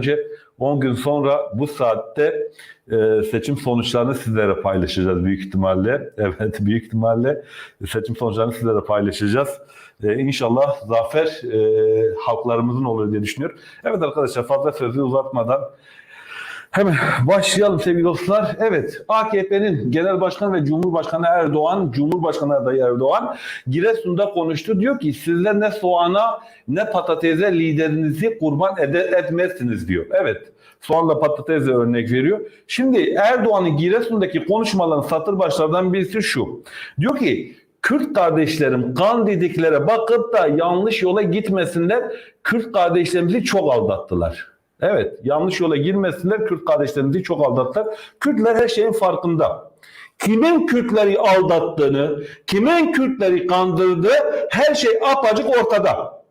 önce 10 gün sonra bu saatte e, seçim sonuçlarını sizlere paylaşacağız büyük ihtimalle. Evet büyük ihtimalle seçim sonuçlarını sizlere paylaşacağız. E, inşallah zafer e, halklarımızın olur diye düşünüyorum. Evet arkadaşlar fazla sözü uzatmadan Hemen başlayalım sevgili dostlar. Evet, AKP'nin Genel Başkanı ve Cumhurbaşkanı Erdoğan, Cumhurbaşkanı adayı Erdoğan Giresun'da konuştu. Diyor ki sizler ne soğana ne patatese liderinizi kurban ede- etmezsiniz diyor. Evet, soğanla patatese örnek veriyor. Şimdi Erdoğan'ın Giresun'daki konuşmaların satır başlardan birisi şu. Diyor ki Kürt kardeşlerim kan dediklere bakıp da yanlış yola gitmesinler. Kürt kardeşlerimizi çok aldattılar. Evet yanlış yola girmesinler Kürt kardeşlerimizi çok aldattılar. Kürtler her şeyin farkında. Kimin Kürtleri aldattığını, kimin Kürtleri kandırdığı her şey apacık ortada.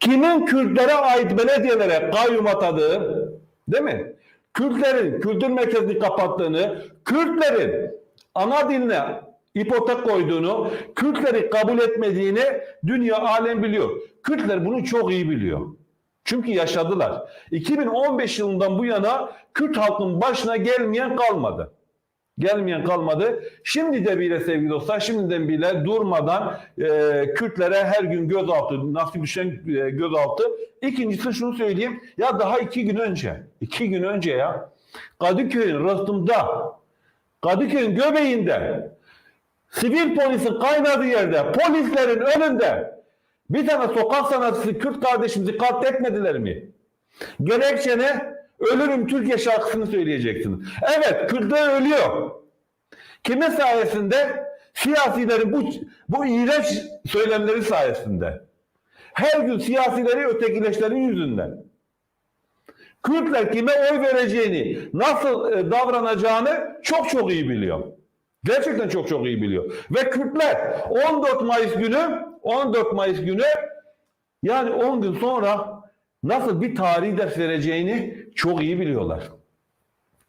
Kimin Kürtlere ait belediyelere kayyum atadığı, değil mi? Kürtlerin kültür merkezini kapattığını, Kürtlerin ana diline ipotek koyduğunu, Kürtleri kabul etmediğini dünya alem biliyor. Kürtler bunu çok iyi biliyor. Çünkü yaşadılar. 2015 yılından bu yana Kürt halkının başına gelmeyen kalmadı. Gelmeyen kalmadı. Şimdi de bile sevgili dostlar, şimdiden bile durmadan e, Kürtlere her gün gözaltı, nasıl düşen e, gözaltı. İkincisi şunu söyleyeyim. Ya daha iki gün önce, iki gün önce ya Kadıköy'ün rıhtımda, Kadıköy'ün göbeğinde, sivil polisin kaynadığı yerde, polislerin önünde bir tane sokak sanatçısı Kürt kardeşimizi katletmediler mi? Gerekçe ne? Ölürüm Türkiye şarkısını söyleyeceksin. Evet Kürtler ölüyor. Kimin sayesinde? Siyasilerin bu, bu iğrenç söylemleri sayesinde. Her gün siyasileri ötekileşlerin yüzünden. Kürtler kime oy vereceğini, nasıl e, davranacağını çok çok iyi biliyor. Gerçekten çok çok iyi biliyor. Ve Kürtler 14 Mayıs günü 14 Mayıs günü yani 10 gün sonra nasıl bir tarihi ders vereceğini çok iyi biliyorlar.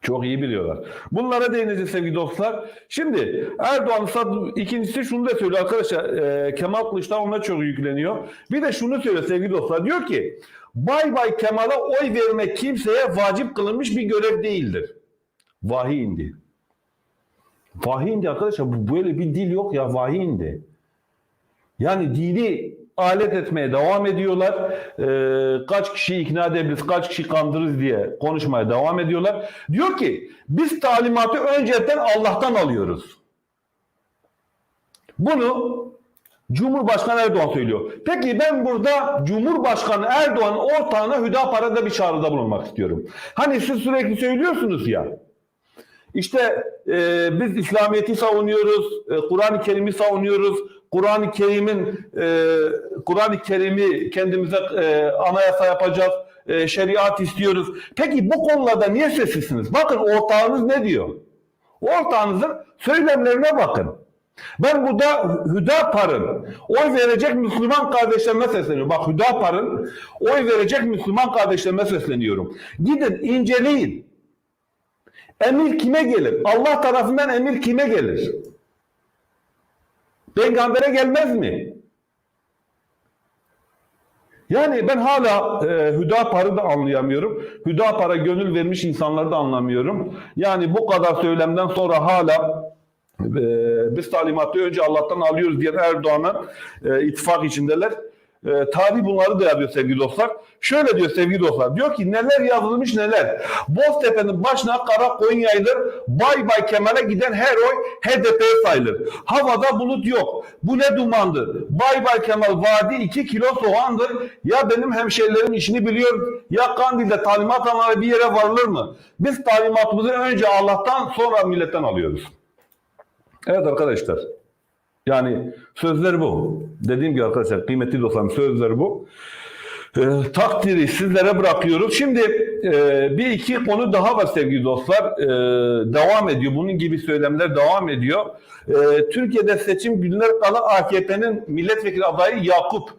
Çok iyi biliyorlar. Bunlara değineceğiz sevgili dostlar. Şimdi Erdoğan ikincisi şunu da söylüyor arkadaşlar. e, Kemal Kılıçdaroğlu ona çok yükleniyor. Bir de şunu söylüyor sevgili dostlar. Diyor ki Bay Bay Kemal'a oy vermek kimseye vacip kılınmış bir görev değildir. Vahiy indi. Vahiy indi arkadaşlar. Böyle bir dil yok ya vahiy indi. Yani dini alet etmeye devam ediyorlar. Ee, kaç kişi ikna edebiliriz, kaç kişi kandırırız diye konuşmaya devam ediyorlar. Diyor ki biz talimatı önceden Allah'tan alıyoruz. Bunu Cumhurbaşkanı Erdoğan söylüyor. Peki ben burada Cumhurbaşkanı Erdoğan'ın ortağına Hüdapara'da bir çağrıda bulunmak istiyorum. Hani siz sürekli söylüyorsunuz ya. İşte e, biz İslamiyet'i savunuyoruz, e, Kur'an-ı Kerim'i savunuyoruz. Kur'an-ı Kerim'in e, Kur'an-ı Kerim'i kendimize e, anayasa yapacağız, e, şeriat istiyoruz. Peki bu konularda niye sessizsiniz? Bakın ortağınız ne diyor? Ortağınızın söylemlerine bakın. Ben burada Hüdapar'ın oy verecek Müslüman kardeşlerime sesleniyorum. Bak Hüdapar'ın oy verecek Müslüman kardeşlerime sesleniyorum. Gidin inceleyin. Emir kime gelir? Allah tarafından emir kime gelir? Peygambere gelmez mi? Yani ben hala e, Hüdapar'ı da anlayamıyorum. Hüdapar'a gönül vermiş insanları da anlamıyorum. Yani bu kadar söylemden sonra hala e, biz talimatı önce Allah'tan alıyoruz diyen Erdoğan'a e, ittifak içindeler. E, tarih bunları da yazıyor sevgili dostlar. Şöyle diyor sevgili dostlar. Diyor ki neler yazılmış neler. Boztepe'nin başına kara koyun yayılır. Bay bay Kemal'e giden her oy HDP'ye sayılır. Havada bulut yok. Bu ne dumandır. Bay bay Kemal vadi 2 kilo soğandır. Ya benim hemşerilerim işini biliyor. Ya Kandil'de talimat almaları bir yere varılır mı? Biz talimatımızı önce Allah'tan sonra milletten alıyoruz. Evet arkadaşlar. Yani sözler bu. Dediğim gibi arkadaşlar kıymetli dostlarım sözler bu. Ee, takdiri sizlere bırakıyoruz. Şimdi e, bir iki konu daha var sevgili dostlar. Ee, devam ediyor. Bunun gibi söylemler devam ediyor. Ee, Türkiye'de seçim günler kala AKP'nin milletvekili adayı Yakup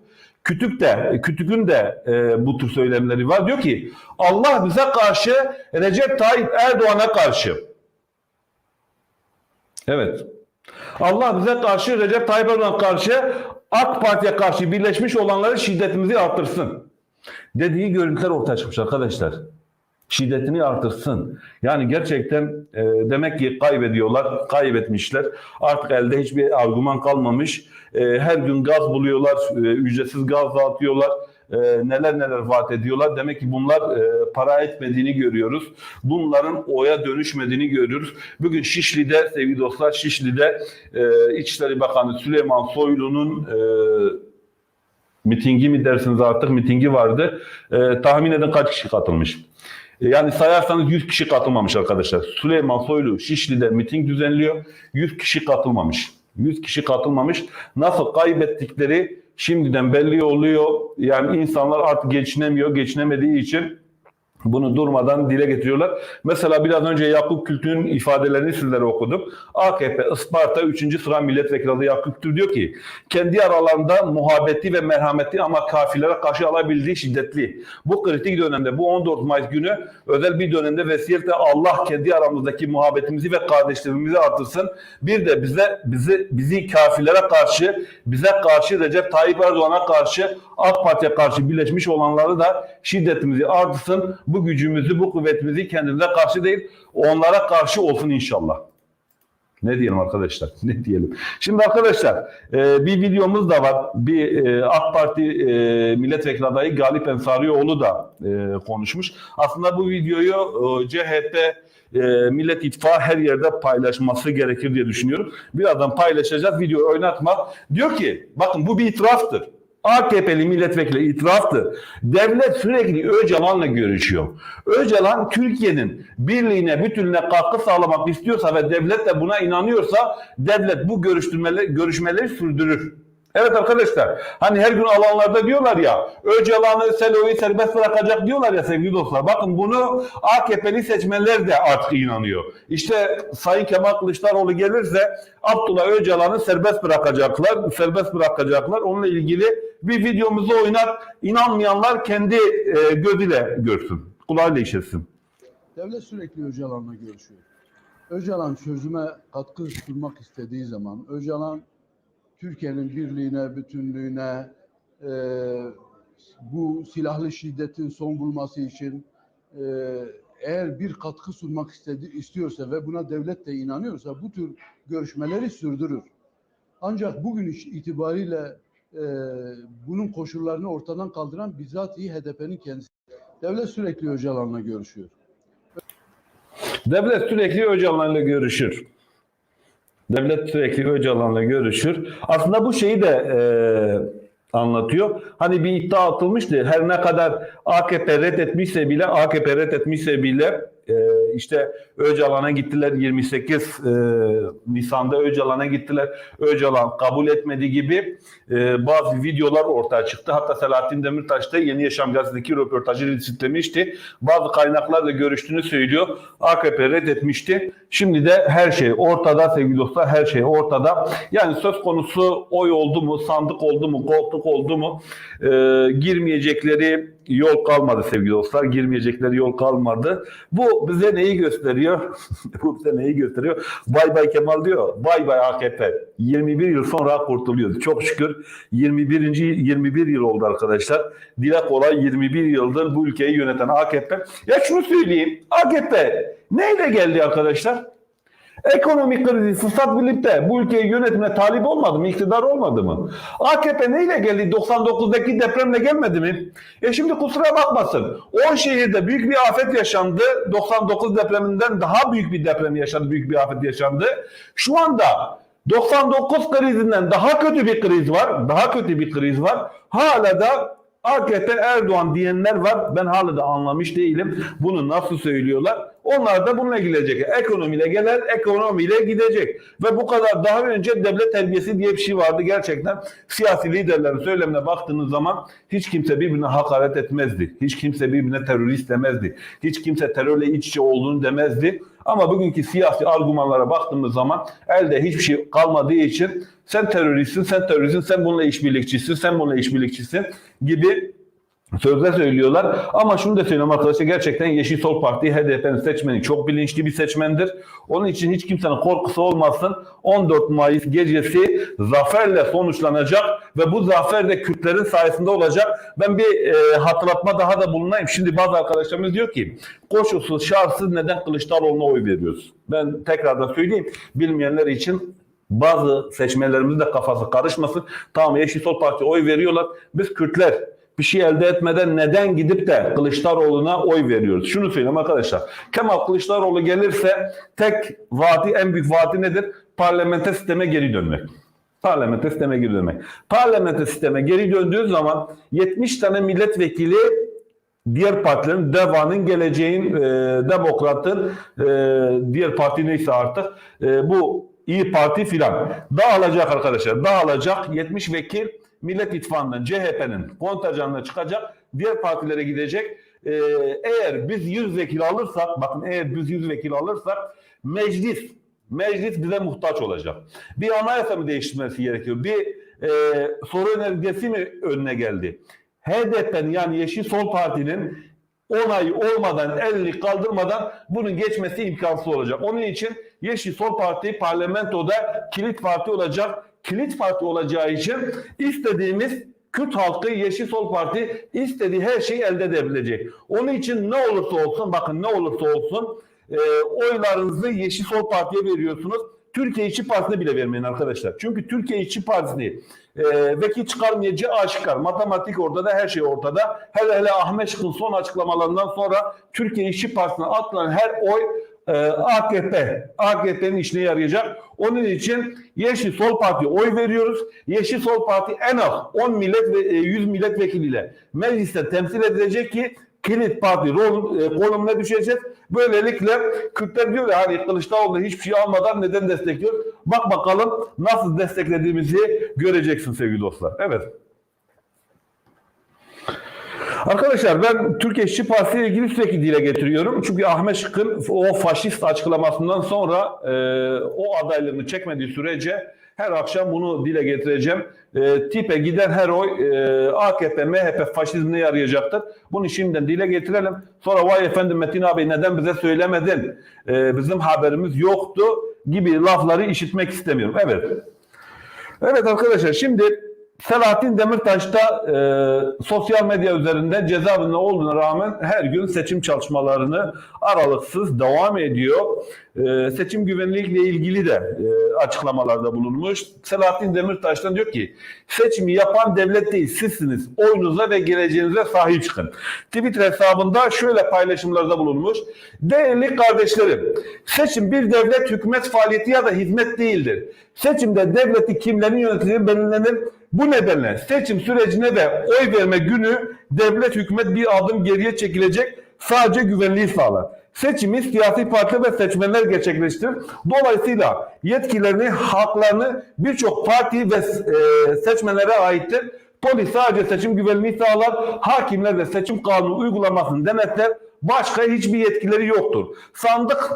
Kütük de, Kütük'ün de e, bu tür söylemleri var. Diyor ki Allah bize karşı Recep Tayyip Erdoğan'a karşı. Evet. Allah bize karşı Recep Tayyip Erdoğan'a karşı AK Parti'ye karşı birleşmiş olanları şiddetimizi arttırsın. Dediği görüntüler ortaya çıkmış arkadaşlar. Şiddetini artırsın. Yani gerçekten e, demek ki kaybediyorlar, kaybetmişler. Artık elde hiçbir argüman kalmamış. E, her gün gaz buluyorlar, e, ücretsiz gaz dağıtıyorlar. E, neler neler vaat ediyorlar. Demek ki bunlar e, para etmediğini görüyoruz. Bunların oya dönüşmediğini görüyoruz. Bugün Şişli'de sevgili dostlar Şişli'de e, İçişleri Bakanı Süleyman Soylu'nun e, mitingi mi dersiniz artık mitingi vardı. E, tahmin edin kaç kişi katılmış? E, Yani sayarsanız 100 kişi katılmamış arkadaşlar. Süleyman Soylu Şişli'de miting düzenliyor. 100 kişi katılmamış. 100 kişi katılmamış. Nasıl kaybettikleri şimdiden belli oluyor. Yani insanlar artık geçinemiyor. Geçinemediği için bunu durmadan dile getiriyorlar. Mesela biraz önce Yakup Kültür'ün ifadelerini sizlere okudum. AKP Isparta 3. sıra milletvekili adayı Yakup Kültür diyor ki kendi aralarında muhabbeti ve merhameti ama kafirlere karşı alabildiği şiddetli. Bu kritik dönemde bu 14 Mayıs günü özel bir dönemde vesiyetle Allah kendi aramızdaki muhabbetimizi ve kardeşliğimizi artırsın. Bir de bize bizi bizi kafirlere karşı bize karşı Recep Tayyip Erdoğan'a karşı AK Parti'ye karşı birleşmiş olanları da şiddetimizi artırsın. Bu gücümüzü, bu kuvvetimizi kendimize karşı değil, onlara karşı olsun inşallah. Ne diyelim arkadaşlar? Ne diyelim? Şimdi arkadaşlar e, bir videomuz da var. Bir e, AK Parti e, milletvekili adayı Galip Ensarioğlu da e, konuşmuş. Aslında bu videoyu e, CHP e, Millet İttifakı her yerde paylaşması gerekir diye düşünüyorum. Birazdan paylaşacağız. Video oynatma. Diyor ki bakın bu bir itiraftır. AKP'li milletvekili itiraftı. Devlet sürekli Öcalan'la görüşüyor. Öcalan Türkiye'nin birliğine, bütünlüğüne katkı sağlamak istiyorsa ve devlet de buna inanıyorsa devlet bu görüşmeleri, görüşmeleri sürdürür. Evet arkadaşlar hani her gün alanlarda diyorlar ya Öcalan'ı Selo'yu serbest bırakacak diyorlar ya sevgili dostlar. Bakın bunu AKP'li seçmenler de artık inanıyor. İşte Sayın Kemal Kılıçdaroğlu gelirse Abdullah Öcalan'ı serbest bırakacaklar. Serbest bırakacaklar. Onunla ilgili bir videomuzu oynat. İnanmayanlar kendi e, gözüyle görsün. Kulağıyla işitsin. Devlet sürekli Öcalan'la görüşüyor. Öcalan çözüme katkı sunmak istediği zaman, Öcalan Türkiye'nin birliğine, bütünlüğüne, e, bu silahlı şiddetin son bulması için e, eğer bir katkı sunmak istedi, istiyorsa ve buna devlet de inanıyorsa bu tür görüşmeleri sürdürür. Ancak bugün itibariyle e, bunun koşullarını ortadan kaldıran bizatihi HDP'nin kendisi. Devlet sürekli Öcalan'la görüşüyor. Devlet sürekli Öcalan'la görüşür. Devlet sürekli Öcalan'la görüşür. Aslında bu şeyi de e, anlatıyor. Hani bir iddia atılmıştı. Her ne kadar AKP reddetmişse bile, AKP reddetmişse bile e, işte Öcalan'a gittiler 28 e, Nisan'da Öcalan'a gittiler. Öcalan kabul etmedi gibi e, bazı videolar ortaya çıktı. Hatta Selahattin Demirtaş da Yeni Yaşam gazetedeki röportajı retweetlemişti. Bazı kaynaklarla görüştüğünü söylüyor. AKP reddetmişti. Şimdi de her şey ortada sevgili dostlar her şey ortada. Yani söz konusu oy oldu mu, sandık oldu mu, koltuk oldu mu e, girmeyecekleri yol kalmadı sevgili dostlar. Girmeyecekleri yol kalmadı. Bu bize neyi gösteriyor? Bu bize neyi gösteriyor? Bay bay Kemal diyor. Bay bay AKP. 21 yıl sonra kurtuluyoruz. Çok şükür 21. 21 yıl oldu arkadaşlar. Dile kolay 21 yıldır bu ülkeyi yöneten AKP. Ya şunu söyleyeyim. AKP neyle geldi arkadaşlar? Ekonomik krizi fırsat bilip de bu ülkeyi yönetime talip olmadı mı? iktidar olmadı mı? AKP neyle geldi? 99'daki depremle gelmedi mi? E şimdi kusura bakmasın. 10 şehirde büyük bir afet yaşandı. 99 depreminden daha büyük bir deprem yaşandı. Büyük bir afet yaşandı. Şu anda 99 krizinden daha kötü bir kriz var. Daha kötü bir kriz var. Hala da AKP Erdoğan diyenler var. Ben hala da anlamış değilim. Bunu nasıl söylüyorlar? Onlar da bununla gelecek. Ekonomiyle gelen ekonomiyle gidecek. Ve bu kadar daha önce devlet terbiyesi diye bir şey vardı gerçekten. Siyasi liderlerin söylemine baktığınız zaman hiç kimse birbirine hakaret etmezdi. Hiç kimse birbirine terörist demezdi. Hiç kimse terörle iç içe olduğunu demezdi. Ama bugünkü siyasi argümanlara baktığımız zaman elde hiçbir şey kalmadığı için sen teröristsin, sen teröristsin, sen bununla işbirlikçisin, sen bununla işbirlikçisin gibi sözler söylüyorlar. Ama şunu da söyleyeyim arkadaşlar gerçekten Yeşil Sol Parti HDP'nin seçmeni çok bilinçli bir seçmendir. Onun için hiç kimsenin korkusu olmasın. 14 Mayıs gecesi zaferle sonuçlanacak ve bu zafer de Kürtlerin sayesinde olacak. Ben bir e, hatırlatma daha da bulunayım. Şimdi bazı arkadaşlarımız diyor ki koşulsuz şartsız neden Kılıçdaroğlu'na oy veriyoruz? Ben tekrardan söyleyeyim bilmeyenler için bazı seçmenlerimizin de kafası karışmasın. Tamam Yeşil Sol Parti oy veriyorlar. Biz Kürtler bir şey elde etmeden neden gidip de Kılıçdaroğlu'na oy veriyoruz? Şunu söyleyeyim arkadaşlar. Kemal Kılıçdaroğlu gelirse tek vaati, en büyük vaati nedir? Parlamenter sisteme geri dönmek. Parlamenter sisteme geri dönmek. Parlamenter sisteme geri döndüğü zaman 70 tane milletvekili diğer partilerin, DEVA'nın, geleceğin, e, Demokrat'ın, e, diğer parti neyse artık e, bu İyi Parti filan dağılacak arkadaşlar. Dağılacak 70 vekil Millet İttifakı'ndan CHP'nin kontenjanına çıkacak. Diğer partilere gidecek. E, eğer biz 100 vekil alırsak, bakın eğer biz 100 vekil alırsak meclis Meclis bize muhtaç olacak. Bir anayasa mı değiştirmesi gerekiyor? Bir e, soru önergesi mi önüne geldi? HDP'nin yani Yeşil Sol Parti'nin onay olmadan, elini kaldırmadan bunun geçmesi imkansız olacak. Onun için Yeşil Sol Parti parlamentoda kilit parti olacak. Kilit parti olacağı için istediğimiz Kürt halkı Yeşil Sol Parti istediği her şeyi elde edebilecek. Onun için ne olursa olsun, bakın ne olursa olsun e, oylarınızı Yeşil Sol Parti'ye veriyorsunuz. Türkiye İşçi Partisi'ne bile vermeyin arkadaşlar. Çünkü Türkiye İşçi Partisi e, vekil çıkarmayacağı aşikar. Matematik ortada, her şey ortada. Hele hele Ahmet Şık'ın son açıklamalarından sonra Türkiye İşçi Partisi'ne atılan her oy e, AKP, AKP'nin işine yarayacak. Onun için Yeşil Sol Parti'ye oy veriyoruz. Yeşil Sol Parti en az 10 millet ve e, 100 milletvekiliyle mecliste temsil edilecek ki kilit parti rol, e, konumuna düşeceğiz. Böylelikle Kürtler diyor ya hani Kılıçdaroğlu hiçbir şey almadan neden destekliyor? Bak bakalım nasıl desteklediğimizi göreceksin sevgili dostlar. Evet. Arkadaşlar ben Türkiye İşçi Partisi ile ilgili sürekli dile getiriyorum. Çünkü Ahmet Şık'ın o faşist açıklamasından sonra e, o adaylığını çekmediği sürece her akşam bunu dile getireceğim. E, tipe giden her oy e, AKP, MHP faşizmine yarayacaktır. Bunu şimdiden dile getirelim. Sonra vay efendim Metin abi neden bize söylemedin? E, bizim haberimiz yoktu gibi lafları işitmek istemiyorum. Evet. Evet arkadaşlar şimdi Selahattin Demirtaş da e, sosyal medya üzerinde cezaevinde olduğuna rağmen her gün seçim çalışmalarını aralıksız devam ediyor. E, seçim güvenlikle ilgili de e, açıklamalarda bulunmuş. Selahattin Demirtaş'tan diyor ki seçimi yapan devlet değil sizsiniz. Oyunuza ve geleceğinize sahip çıkın. Twitter hesabında şöyle paylaşımlarda bulunmuş. Değerli kardeşlerim, seçim bir devlet hükümet faaliyeti ya da hizmet değildir. Seçimde devleti kimlerin yöneteceği belirlenir. Bu nedenle seçim sürecine ve oy verme günü devlet hükümet bir adım geriye çekilecek sadece güvenliği sağlar. Seçimi siyasi parti ve seçmenler gerçekleştirir. Dolayısıyla yetkilerini, haklarını birçok parti ve e, seçmenlere aittir. Polis sadece seçim güvenliği sağlar. Hakimler de seçim kanunu uygulamasını denetler. Başka hiçbir yetkileri yoktur. Sandık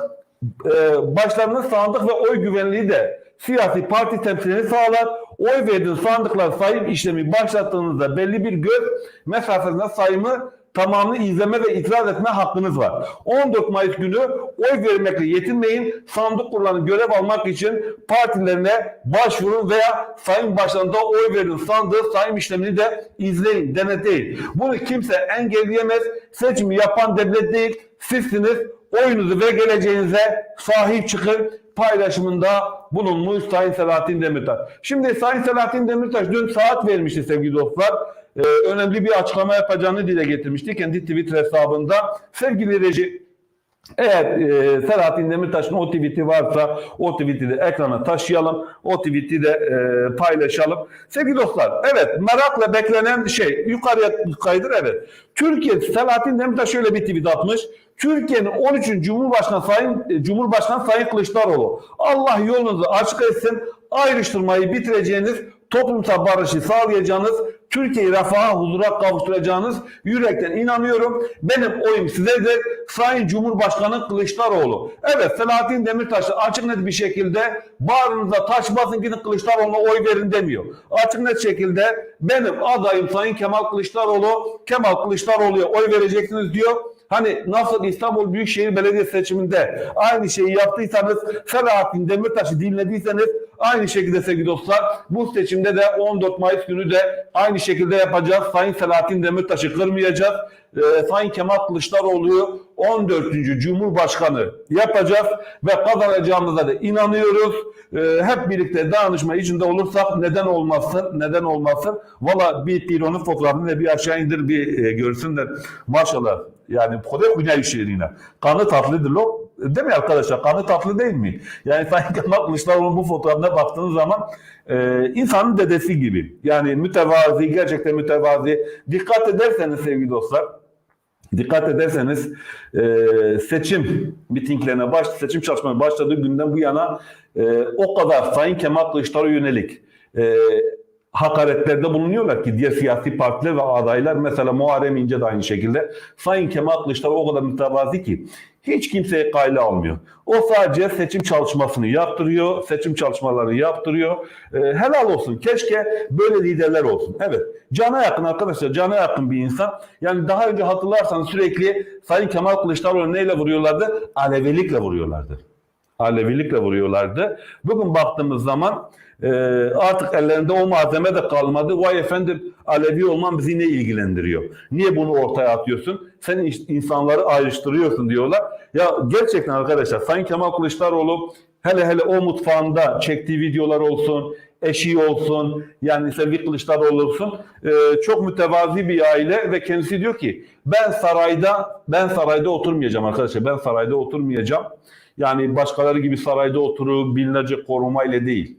e, başlarının sandık ve oy güvenliği de siyasi parti temsilini sağlar. Oy verdiğiniz sandıklar sayım işlemi başlattığınızda belli bir göz mesafesinde sayımı tamamını izleme ve itiraz etme hakkınız var. 14 Mayıs günü oy vermekle yetinmeyin. Sandık kurulanı görev almak için partilerine başvurun veya sayım başlarında oy verin sandığı sayım işlemini de izleyin, denetleyin. Bunu kimse engelleyemez. Seçimi yapan devlet değil, sizsiniz. Oyunuzu ve geleceğinize sahip çıkın paylaşımında bulunmuş Sayın Selahattin Demirtaş. Şimdi Sayın Selahattin Demirtaş dün saat vermişti sevgili dostlar. Ee, önemli bir açıklama yapacağını dile getirmişti kendi Twitter hesabında. Sevgili reji eğer e, Selahattin Demirtaş'ın o tweet'i varsa o tweet'i de ekrana taşıyalım. O tweet'i de e, paylaşalım. Sevgili dostlar evet merakla beklenen şey yukarıya kaydır evet. Türkiye Selahattin Demirtaş şöyle bir tweet atmış. Türkiye'nin 13. Cumhurbaşkanı Sayın e, Cumhurbaşkanı Sayın Kılıçdaroğlu Allah yolunuzu açık etsin ayrıştırmayı bitireceğiniz toplumsal barışı sağlayacağınız, Türkiye'yi refaha, huzura kavuşturacağınız yürekten inanıyorum. Benim oyum sizedir. Sayın Cumhurbaşkanı Kılıçdaroğlu. Evet Selahattin Demirtaş açık net bir şekilde bağrınıza taş basın gidin Kılıçdaroğlu'na oy verin demiyor. Açık net şekilde benim adayım Sayın Kemal Kılıçdaroğlu. Kemal Kılıçdaroğlu'ya oy vereceksiniz diyor. Hani nasıl İstanbul Büyükşehir Belediye seçiminde aynı şeyi yaptıysanız Selahattin Demirtaş'ı dinlediyseniz aynı şekilde sevgili dostlar bu seçimde de 14 Mayıs günü de aynı şekilde yapacağız. Sayın Selahattin Demirtaş'ı kırmayacağız. Ee, Sayın Kemal Kılıçdaroğlu'yu 14. Cumhurbaşkanı yapacağız ve kazanacağımıza da inanıyoruz. Ee, hep birlikte danışma içinde olursak neden olmasın, neden olmasın. Valla bir Piron'un fotoğrafını ve bir aşağı indir bir e, görsünler. Maşallah. Yani kodek güney şehrine. Kanı tatlıdır lo. Değil mi arkadaşlar? Kanı tatlı değil mi? Yani Sayın Kemal Kılıçdaroğlu'nun bu fotoğrafına baktığınız zaman e, insanın dedesi gibi. Yani mütevazi, gerçekten mütevazi. Dikkat ederseniz sevgili dostlar, Dikkat ederseniz e, seçim mitinglerine baş, seçim çalışmalarına başladığı günden bu yana e, o kadar Sayın Kemal Kılıçdaroğlu yönelik e, hakaretlerde bulunuyorlar ki diğer siyasi partiler ve adaylar mesela Muharrem İnce de aynı şekilde Sayın Kemal Kılıçdaroğlu o kadar mütevazi ki hiç kimseye kayla almıyor. O sadece seçim çalışmasını yaptırıyor, seçim çalışmalarını yaptırıyor. E, helal olsun. Keşke böyle liderler olsun. Evet. Cana yakın arkadaşlar, cana yakın bir insan. Yani daha önce hatırlarsanız sürekli Sayın Kemal Kılıçdaroğlu neyle vuruyorlardı? Alevilikle vuruyorlardı. Alevilikle vuruyorlardı. Bugün baktığımız zaman e, artık ellerinde o malzeme de kalmadı. Vay efendim Alevi olman bizi ne ilgilendiriyor? Niye bunu ortaya atıyorsun? Sen insanları ayrıştırıyorsun diyorlar. Ya gerçekten arkadaşlar Sayın Kemal Kılıçdaroğlu hele hele o mutfağında çektiği videolar olsun, eşi olsun, yani Sevgi Kılıçdaroğlu olsun. e, çok mütevazi bir aile ve kendisi diyor ki ben sarayda ben sarayda oturmayacağım arkadaşlar. Ben sarayda oturmayacağım. Yani başkaları gibi sarayda oturup binlerce korumayla değil.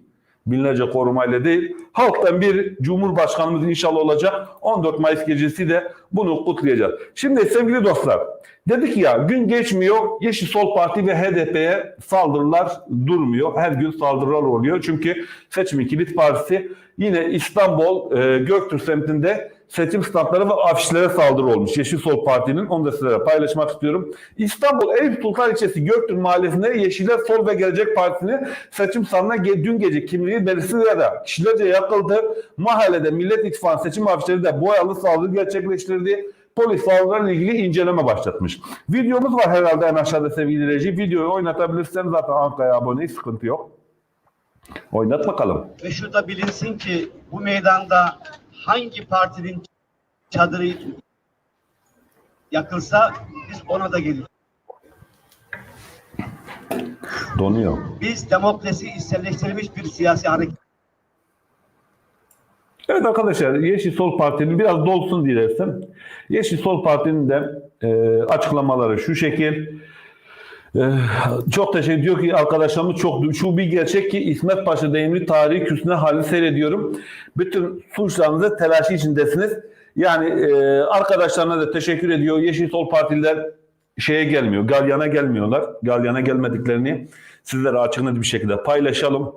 Binlerce korumayla değil. Halktan bir cumhurbaşkanımız inşallah olacak. 14 Mayıs gecesi de bunu kutlayacağız. Şimdi sevgili dostlar dedik ya gün geçmiyor Yeşil Sol Parti ve HDP'ye saldırılar durmuyor. Her gün saldırılar oluyor. Çünkü Seçim Kilit Partisi yine İstanbul e, Göktürk semtinde seçim standları ve afişlere saldırı olmuş. Yeşil Sol Parti'nin onu da sizlere paylaşmak istiyorum. İstanbul Eyüp Sultan ilçesi Göktürk mahallesinde Yeşiller Sol ve Gelecek Partisi'nin seçim standına dün gece kimliği belirsiz kişilerce yakıldı. Mahallede Millet İttifakı seçim afişleri de boyalı saldırı gerçekleştirdi. Polis saldırılarla ilgili inceleme başlatmış. Videomuz var herhalde en aşağıda sevgili reji. Videoyu oynatabilirseniz zaten Ankara'ya aboneyiz sıkıntı yok. Oynat bakalım. Ve şu da bilinsin ki bu meydanda hangi partinin çadırı yakılsa biz ona da geliriz. Donuyor. Biz demokrasi içselleştirilmiş bir siyasi hareket Evet arkadaşlar Yeşil Sol Parti'nin biraz dolsun dilersem. Yeşil Sol Parti'nin de e, açıklamaları şu şekil. E, çok teşekkür ediyor ki arkadaşlarımız çok şu bir gerçek ki İsmet Paşa deyimli tarihi küsüne hali seyrediyorum. Bütün suçlarınızı telaşı içindesiniz. Yani e, arkadaşlarına da teşekkür ediyor. Yeşil Sol Partililer şeye gelmiyor, galyana gelmiyorlar. Galyana gelmediklerini sizlere açık bir şekilde paylaşalım.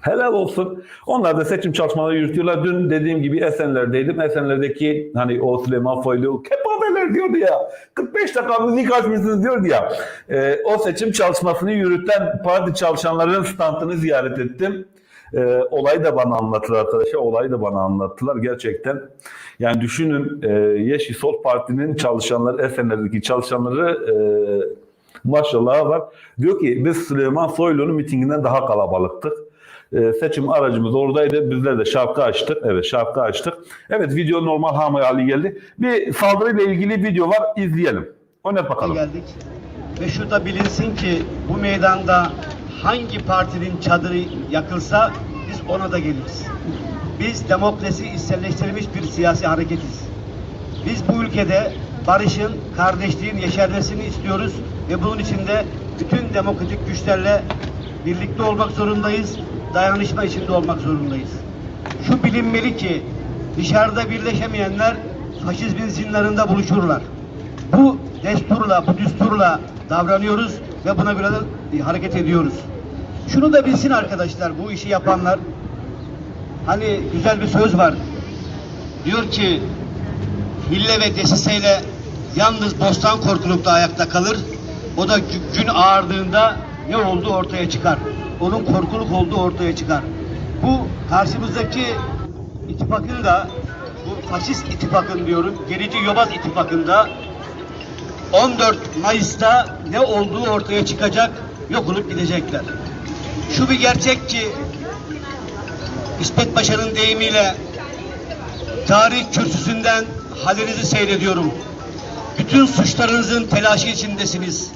Helal olsun. Onlar da seçim çalışmaları yürütüyorlar. Dün dediğim gibi Esenler'deydim. Esenler'deki hani o Süleyman Foylu kepabeler diyordu ya. 45 dakika müzik açmışsınız diyordu ya. Ee, o seçim çalışmasını yürüten parti çalışanların standını ziyaret ettim. Ee, olayı da bana anlattılar arkadaşlar. Olayı da bana anlattılar gerçekten. Yani düşünün e, Yeşil Sol Parti'nin çalışanları, Esenler'deki çalışanları e, maşallah var. Diyor ki biz Süleyman Soylu'nun mitinginden daha kalabalıktık. Ee, seçim aracımız oradaydı. Bizler de şarkı açtık. Evet şarkı açtık. Evet video normal ham hali geldi. Bir saldırıyla ilgili video var. izleyelim. Oynat bakalım. geldik. Ve şu da bilinsin ki bu meydanda hangi partinin çadırı yakılsa biz ona da geliriz. Biz demokrasi içselleştirilmiş bir siyasi hareketiz. Biz bu ülkede barışın, kardeşliğin yeşermesini istiyoruz ve bunun için de bütün demokratik güçlerle birlikte olmak zorundayız, dayanışma içinde olmak zorundayız. Şu bilinmeli ki dışarıda birleşemeyenler faşizmin zinlarında buluşurlar. Bu desturla, bu düsturla davranıyoruz ve buna göre de hareket ediyoruz. Şunu da bilsin arkadaşlar bu işi yapanlar hani güzel bir söz var. Diyor ki hille ve desiseyle yalnız bostan korkulukta ayakta kalır. O da gü- gün ağardığında ne olduğu ortaya çıkar. Onun korkuluk olduğu ortaya çıkar. Bu karşımızdaki ittifakın da bu faşist ittifakın diyorum, gerici yobaz ittifakında 14 Mayıs'ta ne olduğu ortaya çıkacak, yok olup gidecekler. Şu bir gerçek ki İsmet Paşa'nın deyimiyle tarih kürsüsünden halinizi seyrediyorum. Bütün suçlarınızın telaşı içindesiniz.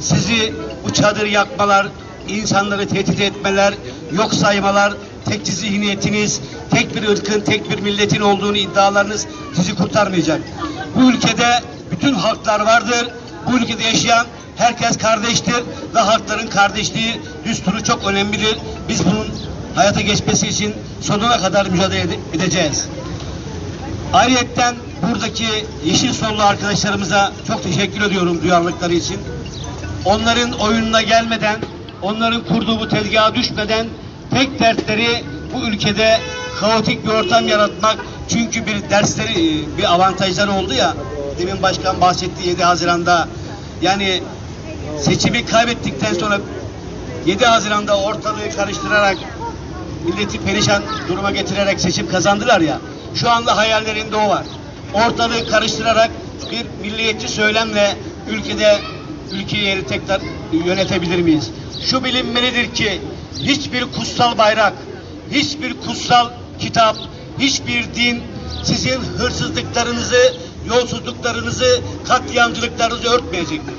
Sizi bu çadır yakmalar, insanları tehdit etmeler, yok saymalar, tek zihniyetiniz, tek bir ırkın, tek bir milletin olduğunu iddialarınız sizi kurtarmayacak. Bu ülkede bütün halklar vardır. Bu ülkede yaşayan herkes kardeştir ve halkların kardeşliği düsturu çok önemlidir. Biz bunun hayata geçmesi için sonuna kadar mücadele ede- edeceğiz. Ayrıyetten buradaki yeşil sollu arkadaşlarımıza çok teşekkür ediyorum duyarlılıkları için. Onların oyununa gelmeden, onların kurduğu bu tezgaha düşmeden tek dertleri bu ülkede kaotik bir ortam yaratmak. Çünkü bir dersleri, bir avantajları oldu ya. Demin başkan bahsetti 7 Haziran'da. Yani seçimi kaybettikten sonra 7 Haziran'da ortalığı karıştırarak milleti perişan duruma getirerek seçim kazandılar ya. Şu anda hayallerinde o var. Ortalığı karıştırarak bir milliyetçi söylemle ülkede ülkeyi tekrar yönetebilir miyiz? Şu bilinmelidir ki hiçbir kutsal bayrak, hiçbir kutsal kitap, hiçbir din sizin hırsızlıklarınızı, yolsuzluklarınızı, katliamcılıklarınızı örtmeyecektir.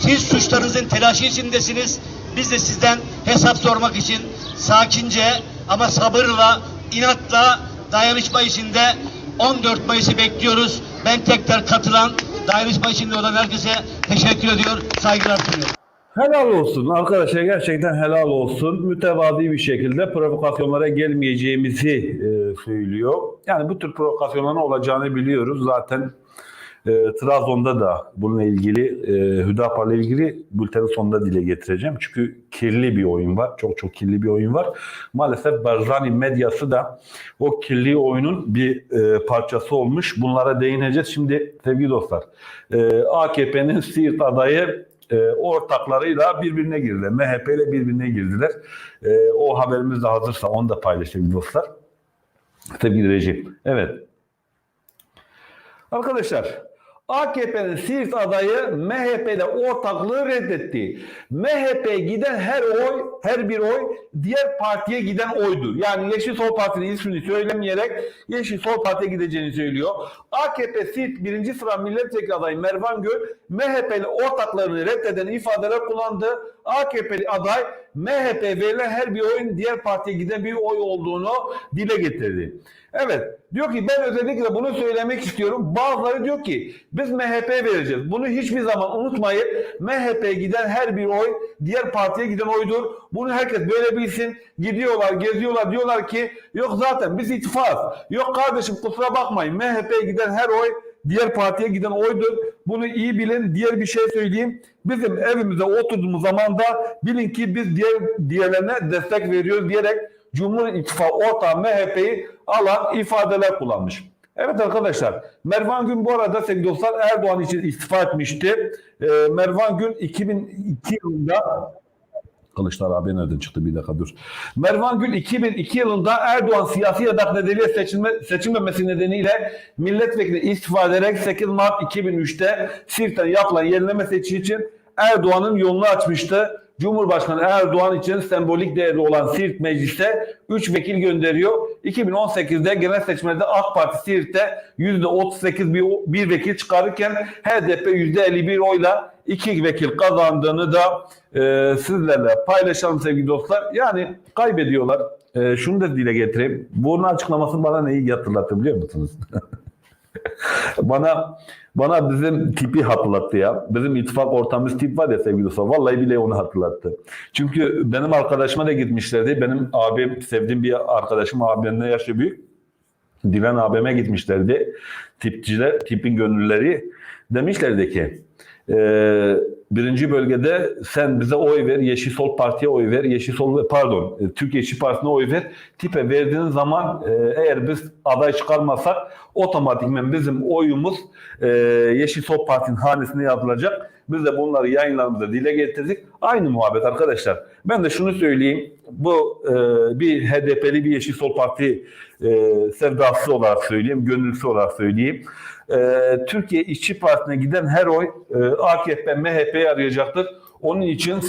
Siz suçlarınızın telaşı içindesiniz. Biz de sizden hesap sormak için sakince ama sabırla, inatla, dayanışma içinde 14 Mayıs'ı bekliyoruz. Ben tekrar katılan, dayanışma içinde olan herkese teşekkür ediyor, saygılar sunuyorum. Helal olsun arkadaşlar gerçekten helal olsun. Mütevazi bir şekilde provokasyonlara gelmeyeceğimizi e, söylüyor. Yani bu tür provokasyonların olacağını biliyoruz. Zaten e, Trabzon'da da bununla ilgili e, Hüdapar'la ilgili bültenin sonunda dile getireceğim. Çünkü kirli bir oyun var. Çok çok kirli bir oyun var. Maalesef Barzani medyası da o kirli oyunun bir e, parçası olmuş. Bunlara değineceğiz. Şimdi sevgili dostlar e, AKP'nin Siirt adayı e, ortaklarıyla birbirine girdiler. MHP ile birbirine girdiler. E, o haberimiz de hazırsa onu da paylaşayım dostlar. Sevgili rejim. Evet. Arkadaşlar AKP'nin Siirt adayı MHP'de ortaklığı reddetti. MHP giden her oy, her bir oy diğer partiye giden oydu. Yani Yeşil Sol Parti'nin ismini söylemeyerek Yeşil Sol Parti'ye gideceğini söylüyor. AKP Siirt birinci sıra milletvekili adayı Mervan Göl MHP'li ortaklarını reddeden ifadeler kullandı. AKP'li aday MHP verilen her bir oyun diğer partiye giden bir oy olduğunu dile getirdi. Evet diyor ki ben özellikle bunu söylemek istiyorum. Bazıları diyor ki biz MHP vereceğiz. Bunu hiçbir zaman unutmayın. MHP giden her bir oy diğer partiye giden oydur. Bunu herkes böyle bilsin. Gidiyorlar, geziyorlar diyorlar ki yok zaten biz ittifak. Yok kardeşim kusura bakmayın. MHP giden her oy diğer partiye giden oydur. Bunu iyi bilin. Diğer bir şey söyleyeyim. Bizim evimize oturduğumuz zaman da bilin ki biz diğer diğerlerine destek veriyoruz diyerek Cumhur İttifakı ortağı MHP'yi alan ifadeler kullanmış. Evet arkadaşlar, Mervan Gün bu arada sevgili dostlar Erdoğan için istifa etmişti. Ee, Mervan Gün 2002 yılında Kılıçlar abi nereden çıktı bir dakika dur. Mervan Gül 2002 yılında Erdoğan siyasi yadak nedeniyle seçilme, seçilmemesi nedeniyle milletvekili istifa ederek 8 Mart 2003'te Sirt'ten yapılan yenileme seçimi için Erdoğan'ın yolunu açmıştı. Cumhurbaşkanı Erdoğan için sembolik değerli olan Siirt Meclis'te 3 vekil gönderiyor. 2018'de genel seçimlerde AK Parti Siirt'te %38 bir, bir vekil çıkarırken HDP %51 oyla 2 vekil kazandığını da e, sizlerle paylaşalım sevgili dostlar. Yani kaybediyorlar. E, şunu da dile getireyim. Bunun açıklaması bana neyi hatırlattı biliyor musunuz? bana bana bizim tipi hatırlattı ya. Bizim ittifak ortamımız tip var ya sevgili dostlar. Vallahi bile onu hatırlattı. Çünkü benim arkadaşıma da gitmişlerdi. Benim abim, sevdiğim bir arkadaşım abimle yaşı büyük. Divan abime gitmişlerdi. Tipçiler, tipin gönülleri. Demişlerdi ki e, birinci bölgede sen bize oy ver, Yeşil Sol Parti'ye oy ver, Yeşil Sol pardon, e, Türkiye İşçi Partisi'ne oy ver. Tipe verdiğin zaman e, eğer biz aday çıkarmazsak otomatikmen bizim oyumuz e, Yeşil Sol Parti'nin hanesine yazılacak. Biz de bunları yayınlarımızda dile getirdik. Aynı muhabbet arkadaşlar. Ben de şunu söyleyeyim. Bu e, bir HDP'li bir Yeşil Sol Parti e, sevdası olarak söyleyeyim, gönüllüsü olarak söyleyeyim. E, Türkiye İşçi Partisi'ne giden her oy e, AKP, MHP'ye arayacaktır. Onun için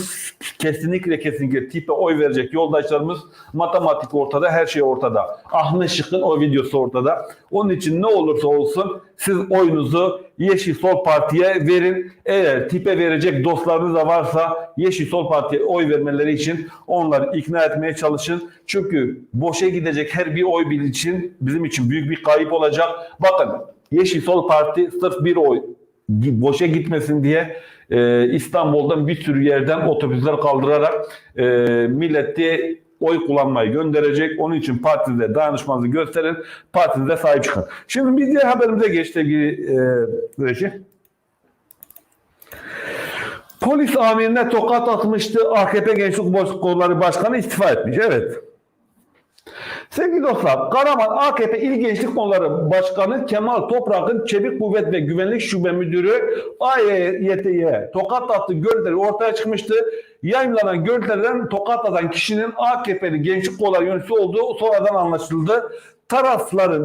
kesinlikle kesinlikle tipe oy verecek yoldaşlarımız matematik ortada, her şey ortada. Ahmet Şık'ın o videosu ortada. Onun için ne olursa olsun siz oyunuzu Yeşil Sol Parti'ye verin. Eğer tipe verecek dostlarınız da varsa Yeşil Sol Parti'ye oy vermeleri için onları ikna etmeye çalışın. Çünkü boşa gidecek her bir oy için, bizim için büyük bir kayıp olacak. Bakın Yeşil Sol Parti sırf bir oy boşa gitmesin diye e, İstanbul'dan bir sürü yerden otobüsler kaldırarak e, milleti oy kullanmayı gönderecek. Onun için partide dayanışmanızı gösterin. Partinize sahip çıkın. Şimdi bir diğer haberimize geç sevgili e. Polis amirine tokat atmıştı. AKP Gençlik Kolları Başkanı istifa etmiş. Evet. Sevgili dostlar, Karaman AKP İl Gençlik Kolları Başkanı Kemal Toprak'ın Çevik Kuvvet ve Güvenlik Şube Müdürü AYT'ye tokat attığı görüntüleri ortaya çıkmıştı. Yayınlanan görüntülerden tokat atan kişinin AKP'li Gençlik Kolları yöneticisi olduğu sonradan anlaşıldı. Tarafların